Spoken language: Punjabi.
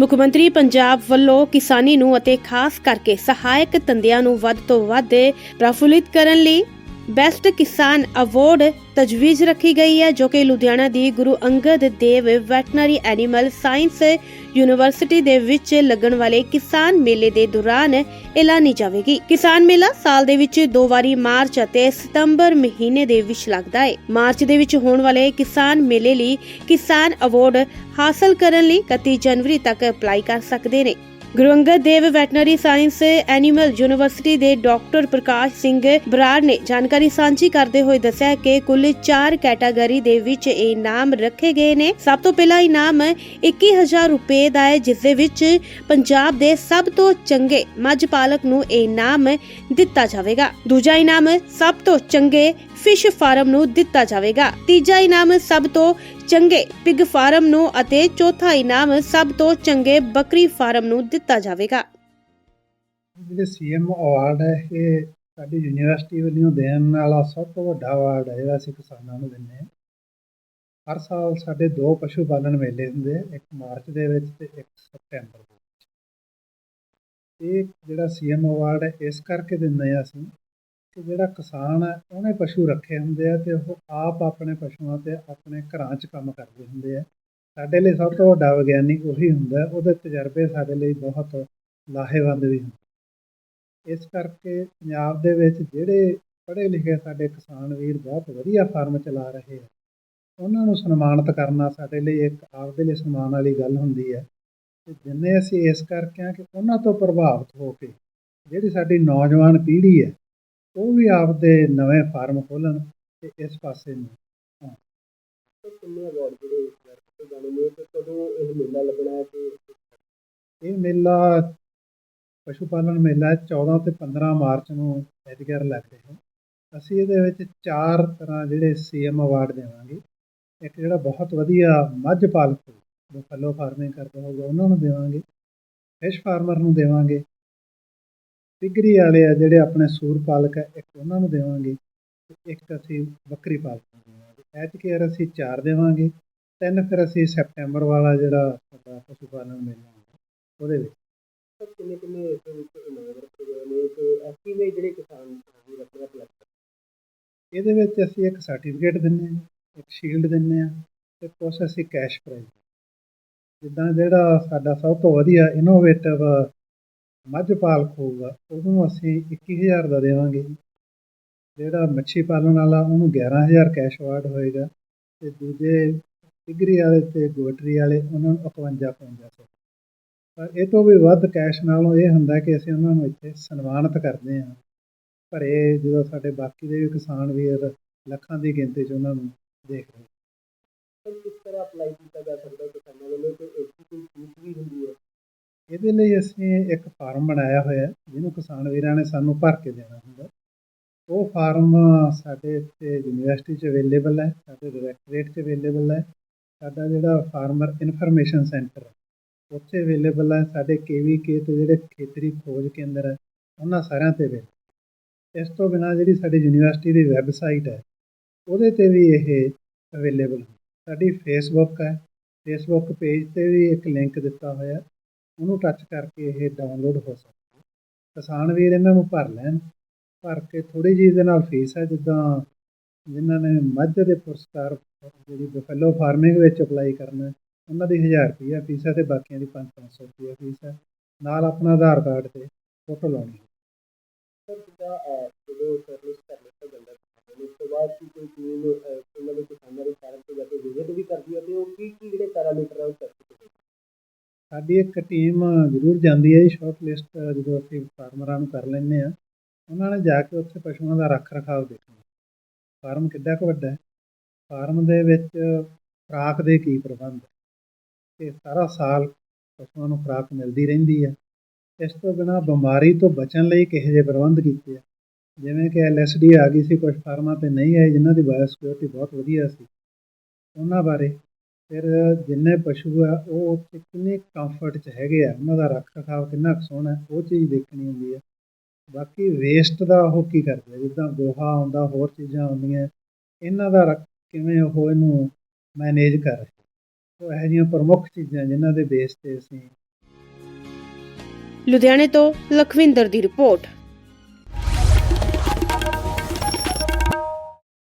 ਮੁੱਖ ਮੰਤਰੀ ਪੰਜਾਬ ਵੱਲੋਂ ਕਿਸਾਨੀ ਨੂੰ ਅਤੇ ਖਾਸ ਕਰਕੇ ਸਹਾਇਕ ਧੰਦਿਆਂ ਨੂੰ ਵੱਧ ਤੋਂ ਵੱਧ ਪ੍ਰਫੁੱਲਿਤ ਕਰਨ ਲਈ ਬੈਸਟ ਕਿਸਾਨ ਅਵਾਰਡ ਤਜਵੀਜ਼ ਰੱਖੀ ਗਈ ਹੈ, ਜੋ ਕਿ ਲੁਧਿਆਣਾ ਦੀ Guru Angad Dev veterinary animal science university ਦੇ ਵਿੱਚ ਲੱਗਣ ਵਾਲੇ ਕਿਸਾਨ ਮੇਲੇ ਦੇ ਦੌਰਾਨ ਐਲਾਨੀ ਜਾਵੇਗੀ। ਕਿਸਾਨ ਮੇਲਾ ਸਾਲ ਦੇ ਵਿੱਚ ਦੋ ਵਾਰੀ ਮਾਰਚ ਅਤੇ ਸਤੰਬਰ ਮਹੀਨੇ ਦੇ ਵਿੱਚ ਲੱਗਦਾ ਹੈ। ਮਾਰਚ ਦੇ ਵਿੱਚ ਹੋਣ ਵਾਲੇ ਕਿਸਾਨ ਮੇਲੇ ਲਈ ਕਿਸਾਨ ਅਵਾਰਡ ਹਾਸਲ ਕਰਨ ਲਈ 31 ਜਨਵਰੀ ਤੱਕ ਅਪਲਾਈ ਕਰ ਸਕਦੇ ਨੇ। Guru Angad Dev veterinary science animal university ਦੇ ਡਾਕਟਰ ਪ੍ਰਕਾਸ਼ ਸਿੰਘ ਬਰਾੜ ਨੇ ਜਾਣਕਾਰੀ ਸਾਂਝੀ ਕਰਦੇ ਹੋਏ ਦੱਸਿਆ ਕਿ ਕੁੱਲ 4 ਕੈਟਾਗਰੀ ਦੇ ਵਿੱਚ ਇਹ ਇਨਾਮ ਰੱਖੇ ਗਏ ਨੇ। ਸਭ ਤੋਂ ਪਹਿਲਾ ਇਨਾਮ 21000 ਰੁਪਏ ਦਾ ਹੈ, ਜਿਸ ਦੇ ਵਿੱਚ ਪੰਜਾਬ ਦੇ ਸਭ ਤੋਂ ਚੰਗੇ ਮੱਝ ਪਾਲਕ ਨੂੰ ਇਹ ਇਨਾਮ ਦਿੱਤਾ ਜਾਵੇਗਾ। ਦੂਜਾ ਇਨਾਮ ਸਭ ਤੋਂ ਚੰਗੇ ਫਿਸ਼ ਫਾਰਮ ਨੂੰ ਦਿੱਤਾ ਜਾਵੇਗਾ। ਤੀਜਾ ਇਨਾਮ ਸਭ ਤੋਂ ਚੰਗੇ ਪਿਗ ਫਾਰਮ ਨੂੰ ਅਤੇ ਚੌਥਾ ਇਨਾਮ ਸਭ ਤੋਂ ਚੰਗੇ ਬੱਕਰੀ ਫਾਰਮ ਨੂੰ ਦਿੱਤਾ ਜਾਵੇਗਾ। ਜਿਹੜੇ ਸੀਐਮ ਅਵਾਰਡ ਹੈ, ਇਹ ਸਾਡੀ ਯੂਨੀਵਰਸਿਟੀ ਵੱਲੋਂ ਦੇਣ ਵਾਲਾ ਸਭ ਤੋਂ ਵੱਡਾ ਅਵਾਰਡ ਹੈ, ਜਿਹੜਾ ਅਸੀਂ ਕਿਸਾਨਾਂ ਨੂੰ ਦਿੰਦੇ ਹਾਂ। ਹਰ ਸਾਲ ਸਾਡੇ ਦੋ ਪਸ਼ੂ ਪਾਲਣ ਮੇਲੇ ਹੁੰਦੇ ਆ, ਇੱਕ ਮਾਰਚ ਦੇ ਵਿੱਚ ਤੇ ਇੱਕ ਸਪਟੈਂਬਰ ਦੇ ਵਿੱਚ। ਇਹ ਜਿਹੜਾ ਸੀਐਮ ਅਵਾਰਡ ਹੈ, ਇਸ ਕਰਕੇ ਦਿੰਦੇ ਆ ਅਸੀਂ ਕਿ ਜਿਹੜਾ ਕਿਸਾਨ ਹੈ, ਉਹਨੇ ਪਸ਼ੂ ਰੱਖੇ ਹੁੰਦੇ ਆ ਤੇ ਉਹ ਆਪ ਆਪਣੇ ਪਸ਼ੂਆਂ ਤੇ ਆਪਣੇ ਘਰਾਂ 'ਚ ਕੰਮ ਕਰਦੇ ਹੁੰਦੇ ਆ। ਸਾਡੇ ਲਈ ਸਭ ਤੋਂ ਵੱਡਾ ਵਿਗਿਆਨੀ ਉਹੀ ਹੁੰਦਾ ਉਹਦੇ ਤਜਰਬੇ ਸਾਡੇ ਲਈ ਬਹੁਤ ਲਾਹੇਵੰਦ ਵੀ ਹੁੰਦੇ ਇਸ ਕਰਕੇ ਪੰਜਾਬ ਦੇ ਵਿੱਚ ਜਿਹੜੇ ਪੜ੍ਹੇ ਲਿਖੇ ਸਾਡੇ ਕਿਸਾਨ ਵੀਰ ਬਹੁਤ ਵਧੀਆ ਫਾਰਮ ਚਲਾ ਰਹੇ ਆ। ਉਹਨਾਂ ਨੂੰ ਸਨਮਾਨਿਤ ਕਰਨਾ ਸਾਡੇ ਲਈ ਇੱਕ ਆਪਦੇ ਲਈ ਸਨਮਾਨ ਵਾਲੀ ਗੱਲ ਹੁੰਦੀ ਹੈ ਤੇ ਜਿੰਨੇ ਅਸੀਂ ਇਸ ਕਰਕੇ ਆ ਕਿ ਉਹਨਾਂ ਤੋਂ ਪ੍ਰਭਾਵਿਤ ਹੋ ਕੇ ਜਿਹੜੀ ਸਾਡੀ ਨੌਜਵਾਨ ਪੀੜ੍ਹੀ ਹੈ ਉਹ ਵੀ ਆਪਦੇ ਨਵੇਂ ਫਾਰਮ ਖੋਲਣ ਤੇ ਇਸ ਪਾਸੇ ਨੂੰ ਆਉਣ। ਕਿੰਨੇ ਅਵਾਰਡ ਜਿਹੜੇ ਦਿੱਤੇ ਜਾਣੇ ਨੇ ਤੇ ਕਦੋਂ ਇਹ ਮੇਲਾ ਲੱਗਣਾ ਹੈ ਤੇ ਇਹ ਮੇਲਾ ਪਸ਼ੂ ਪਾਲਣ ਮੇਲਾ 14 ਤੇ 15 ਮਾਰਚ ਨੂੰ ਐਤਗਰ ਲੱਗ ਰਿਹਾ ਹੈ। ਅਸੀਂ ਇਹਦੇ ਵਿੱਚ ਚਾਰ ਤਰ੍ਹਾਂ ਜਿਹੜੇ ਸੀਐਮ ਅਵਾਰਡ ਦੇਵਾਂਗੇ। ਇੱਕ ਜਿਹੜਾ ਬਹੁਤ ਵਧੀਆ ਮੱਝ ਪਾਲਕ ਜੋ ਫਲੋ ਫਾਰਮਿੰਗ ਕਰਦਾ ਹੋਊਗਾ, ਉਹਨਾਂ ਨੂੰ ਦੇਵਾਂਗੇ। ਫਿਸ਼ ਫਾਰਮਰ ਨੂੰ ਦੇਵਾਂਗੇ। ਪਿਗਰੀ ਵਾਲੇ ਆ ਜਿਹੜੇ ਆਪਣੇ ਸੂਰ ਪਾਲਕ ਹੈ ਇੱਕ ਉਹਨਾਂ ਨੂੰ ਦੇਵਾਂਗੇ ਇੱਕ ਅਸੀਂ ਬੱਕਰੀ ਪਾਲਕ ਨੂੰ ਦੇਵਾਂਗੇ। ਐਤਕਰ ਅਸੀਂ ਚਾਰ ਦੇਵਾਂਗੇ ਤਿੰਨ ਫਿਰ ਅਸੀਂ ਸੈਪਟੈਂਬਰ ਵਾਲਾ ਜਿਹੜਾ ਸਾਡਾ ਪਸ਼ੂ ਪਾਲਣ ਮੇਲਾ ਹੁੰਦਾ ਉਹਦੇ ਵਿੱਚ। ਕਿੰਨੇ ਕਿੰਨੇ ਨੇ? ਜਿਹੜੇ ਕਿਸਾਨ ਇਹਦੇ ਵਿੱਚ ਅਸੀਂ ਇੱਕ ਸਰਟੀਫਿਕੇਟ ਦਿੰਦੇ ਹਾਂ ਇੱਕ ਸ਼ੀਲਡ ਦਿੰਦੇ ਹਾਂ ਤੇ ਕੁਛ ਅਸੀਂ ਕੈਸ਼ ਪ੍ਰਾਈਜ਼ ਜਿੱਦਾਂ ਜਿਹੜਾ ਸਾਡਾ ਸਭ ਤੋਂ ਵਧੀਆ ਇਨੋਵੇਟਿਵ ਮੱਝ ਪਾਲਕ ਹੋਊਗਾ ਉਹਨੂੰ ਅਸੀਂ 21000 ਦਾ ਦੇਵਾਂਗੇ ਜਿਹੜਾ ਮੱਛੀ ਪਾਲਣ ਵਾਲਾ, ਉਹਨੂੰ 11000 ਕੈਸ਼ ਅਵਾਰਡ ਹੋਏਗਾ ਤੇ ਦੂਜੇ ਟਿਗਰੀ ਵਾਲੇ ਤੇ ਗੋਟਰੀ ਵਾਲੇ, ਉਹਨਾਂ ਨੂੰ 51 55 ਪਰ ਇਹ ਤੋਂ ਵੀ ਵੱਧ ਕੈਸ਼ ਨਾਲੋਂ ਇਹ ਹੁੰਦਾ ਕਿ ਅਸੀਂ ਉਹਨਾਂ ਨੂੰ ਇੱਥੇ ਸਨਮਾਨਿਤ ਕਰਦੇ ਹਾਂ। ਪਰ ਇਹ ਜਦੋਂ ਸਾਡੇ ਬਾਕੀ ਦੇ ਵੀ ਕਿਸਾਨ ਵੀਰ ਲੱਖਾਂ ਦੀ ਗਿਣਤੀ 'ਚ ਉਹਨਾਂ ਨੂੰ ਦੇਖ ਰਹੇ ਸਰ ਤਰ੍ਹਾਂ ਅਪਲਾਈ ਕੀਤਾ ਜਾ ਸਕਦਾ ਇਹਦੇ ਲਈ ਅਸੀਂ ਇੱਕ ਫਾਰਮ ਬਣਾਇਆ ਹੋਇਆ ਹੈ, ਜਿਹਨੂੰ ਕਿਸਾਨ ਵੀਰਾਂ ਨੇ ਸਾਨੂੰ ਭਰ ਕੇ ਦੇਣਾ ਹੁੰਦਾ ਉਹ ਫਾਰਮ ਸਾਡੇ ਇੱਥੇ ਯੂਨੀਵਰਸਿਟੀ 'ਚ ਅਵੇਲੇਬਲ ਹੈ ਸਾਡੇ ਡਾਇਰੈਕਟੋਰੇਟ 'ਚ ਅਵੇਲੇਬਲ ਹੈ ਸਾਡਾ ਜਿਹੜਾ ਫਾਰਮਰ ਇਨਫੋਰਮੇਸ਼ਨ ਸੈਂਟਰ ਉੱਥੇ ਅਵੇਲੇਬਲ ਹੈ ਸਾਡੇ ਕੇਵੀਕੇ ਤੇ ਜਿਹੜੇ ਖੇਤਰੀ ਖੋਜ ਕੇਂਦਰ ਹੈ ਉਹਨਾਂ ਸਾਰਿਆਂ ਤੇ ਵੀ। ਇਸ ਤੋਂ ਬਿਨਾਂ ਜਿਹੜੀ ਸਾਡੀ ਯੂਨੀਵਰਸਿਟੀ ਦੀ ਵੈਬਸਾਈਟ ਹੈ ਉਹਦੇ ਤੇ ਵੀ ਇਹ ਅਵੇਲੇਬਲ ਹੈ। ਸਾਡੀ ਫੇਸਬੁੱਕ ਹੈ ਫੇਸਬੁੱਕ ਪੇਜ ਤੇ ਵੀ ਇੱਕ ਲਿੰਕ ਦਿੱਤਾ ਹੋਇਆ ਉਹਨੂੰ ਟੱਚ ਕਰਕੇ ਇਹ ਡਾਊਨਲੋਡ ਹੋ ਸਕਦਾ। ਕਿਸਾਨ ਵੀਰ ਇਹਨਾਂ ਨੂੰ ਭਰ ਲੈਣ ਭਰ ਕੇ ਥੋੜੀ ਜਿਹੀ ਦੇ ਨਾਲ ਫੀਸ ਹੈ ਜਿੱਦਾਂ ਜਿਨ੍ਹਾਂ ਨੇ ਮੱਝ ਦੇ ਪੁਰਸਕਾਰ ਜਿਹੜੀ ਬਫੈਲੋ ਫਾਰਮਿੰਗ ਵਿੱਚ ਅਪਲਾਈ ਕਰਨਾ ਉਹਨਾਂ ਦੀ 1000 ਰੁਪਈਆ ਫੀਸ ਹੈ ਤੇ ਬਾਕੀਆਂ ਦੀ 5-500 ਰੁਪਈਆ ਫੀਸ ਹੈ ਨਾਲ ਆਪਣਾ ਆਧਾਰ ਕਾਰਡ ਤੇ ਫੋਟੋ ਲਾਉਣੀ ਹੈ ਸਰ ਜਿੱਦਾਂ ਅਹ, ਜਦੋਂ ਸ਼ਾਰਟਲਿਸਟ ਕਰ ਲਿੱਤਾ ਉਸ ਤੋਂ ਬਾਅਦ ਕੋਈ ਟੀਮ ਉਹਨਾਂ ਦੇ ਕਿਸਾਨਾਂ ਦੇ ਫਾਰਮ ਤੇ ਜਾ ਕੇ ਵਿਜ਼ਿਟ ਵੀ ਕਰਦੀ ਹੈ ਤੇ ਉਹ ਕੀ ਕੀ ਜਿਹੜੇ ਪੈਰਾਮੀਟਰ ਹੈ ਉਹ ਚੈੱਕ ਕਰਦੇ ਸਾਡੀ ਇੱਕ ਟੀਮ ਜ਼ਰੂਰ ਜਾਂਦੀ ਹੈ ਜੀ ਸ਼ਾਰਟ ਲਿਸਟ ਜਦੋਂ ਅਸੀਂ ਫਾਰਮਰਾਂ ਨੂੰ ਕਰ ਲੈਂਦੇ ਆ ਉਹਨਾਂ ਨੇ ਜਾ ਕੇ ਉੱਥੇ ਪਸ਼ੂਆਂ ਦਾ ਰੱਖ ਰਖਾਵ ਦੇਖਣਾ। ਫਾਰਮ ਕਿੱਡਾ ਕੁ ਵੱਡਾ ਹੈ? ਫਾਰਮ ਦੇ ਵਿੱਚ ਖੁਰਾਕ ਦੇ ਕੀ ਪ੍ਰਬੰਧ ਹੈ? ਸਾਰਾ ਸਾਲ ਪਸ਼ੂਆਂ ਨੂੰ ਖੁਰਾਕ ਮਿਲਦੀ ਰਹਿੰਦੀ ਹੈ। ਇਸ ਤੋਂ ਬਿਨਾਂ ਬਿਮਾਰੀ ਤੋਂ ਬਚਣ ਲਈ ਕਿਹੋ ਜਿਹੇ ਪ੍ਰਬੰਧ ਕੀਤੇ ਆ? ਜਿਵੇਂ ਕਿ ਐਲਐਸਡੀ ਆ ਗਈ ਸੀ ਕੁਝ ਫਾਰਮਾਂ ਤੇ ਨਹੀਂ ਆਈ ਜਿਨ੍ਹਾਂ ਦੀ ਬਾਇਓਸਿਕਿਉਰਿਟੀ ਬਹੁਤ ਵਧੀਆ ਸੀ। ਉਹਨਾਂ ਬਾਰੇ ਫਿਰ ਜਿੰਨੇ ਪਸ਼ੂ ਆ, ਉਹ ਉੱਥੇ ਕਿੰਨੇ ਕੰਫਰਟ 'ਚ ਹੈਗੇ ਆ, ਉਹਨਾਂ ਦਾ ਰੱਖ ਰਖਾਵ ਕਿੰਨਾ ਕੁ ਸੋਹਣਾ, ਉਹ ਚੀਜ਼ ਦੇਖਣੀ ਹੁੰਦੀ ਹੈ ਬਾਕੀ ਵੇਸਟ ਦਾ ਉਹ ਕੀ ਕਰਦੇ ਜਿੱਦਾਂ ਗੋਹਾ ਆਉਂਦਾ, ਹੋਰ ਚੀਜ਼ਾਂ ਆਉਂਦੀਆਂ, ਇਹਨਾਂ ਦਾ ਰੱਖ- ਕਿਵੇਂ ਉਹ ਇਹਨੂੰ ਮੈਨੇਜ ਕਰ ਰਹੇ ਉਹ ਇਹੋ ਜਿਹੀਆਂ ਪ੍ਰਮੁੱਖ ਚੀਜ਼ਾਂ ਜਿਨ੍ਹਾਂ ਦੇ ਬੇਸ ਤੇ ਅਸੀਂ ਲੁਧਿਆਣੇ ਤੋਂ ਲਖਵਿੰਦਰ ਦੀ ਰਿਪੋਰਟ।